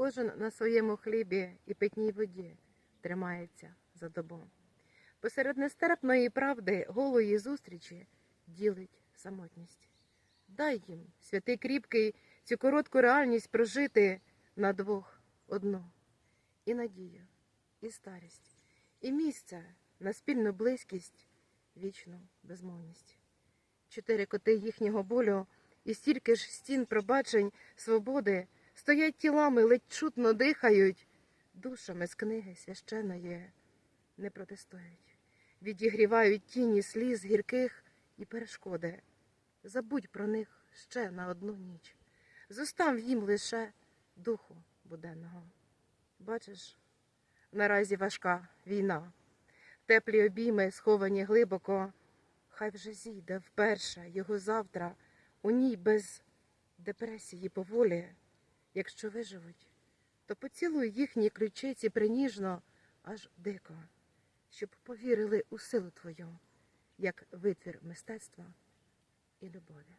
кожен на своєму хлібі і питній воді тримається за добу. Посеред нестерпної правди голої зустрічі ділить самотність. Дай їм, святий кріпкий, цю коротку реальність прожити на двох одну. І надію, і старість, і місце на спільну близькість, вічну безмовність. Чотири коти їхнього болю і стільки ж стін пробачень, свободи стоять тілами, ледь чутно дихають, душами з книги священої не протестують, відігрівають тіні сліз гірких і перешкоди. Забудь про них ще на одну ніч. Зостав їм лише духу буденного. Бачиш, наразі важка війна, теплі обійми сховані глибоко. Хай вже зійде вперше його завтра, у ній без депресії поволі. Якщо виживуть, то поцілуй їхні ключиці приніжно, аж дико, щоб повірили у силу твою, як витвір мистецтва і любові.